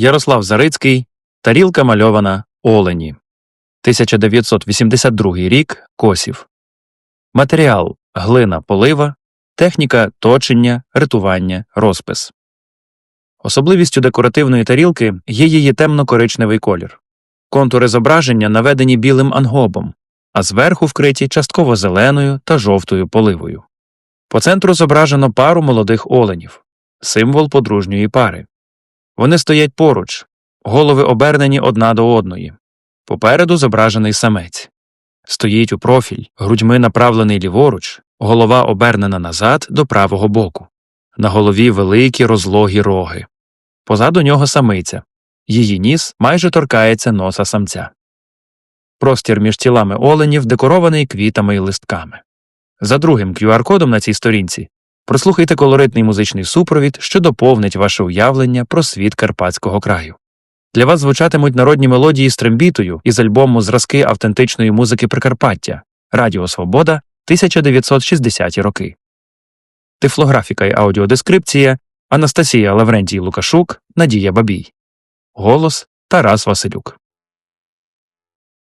Ярослав Зарицький, тарілка мальована Олені. 1982 рік Косів. Матеріал глина полива, техніка точення, ритування, розпис. Особливістю декоративної тарілки є її темно-коричневий колір. Контури зображення наведені білим ангобом, а зверху вкриті частково зеленою та жовтою поливою. По центру зображено пару молодих оленів символ подружньої пари. Вони стоять поруч, голови обернені одна до одної. Попереду зображений самець. Стоїть у профіль, грудьми направлений ліворуч, голова обернена назад до правого боку. На голові великі розлогі роги. Позаду нього самиця. Її ніс майже торкається носа самця. Простір між тілами оленів декорований квітами і листками. За другим QR-кодом на цій сторінці прослухайте колоритний музичний супровід, що доповнить ваше уявлення про світ Карпатського краю. Для вас звучатимуть народні мелодії з трембітою із альбому Зразки автентичної музики Прикарпаття Радіо Свобода 1960 роки. Тифлографіка і аудіодескрипція Анастасія Лаврентій Лукашук, Надія Бабій. Голос Тарас Василюк.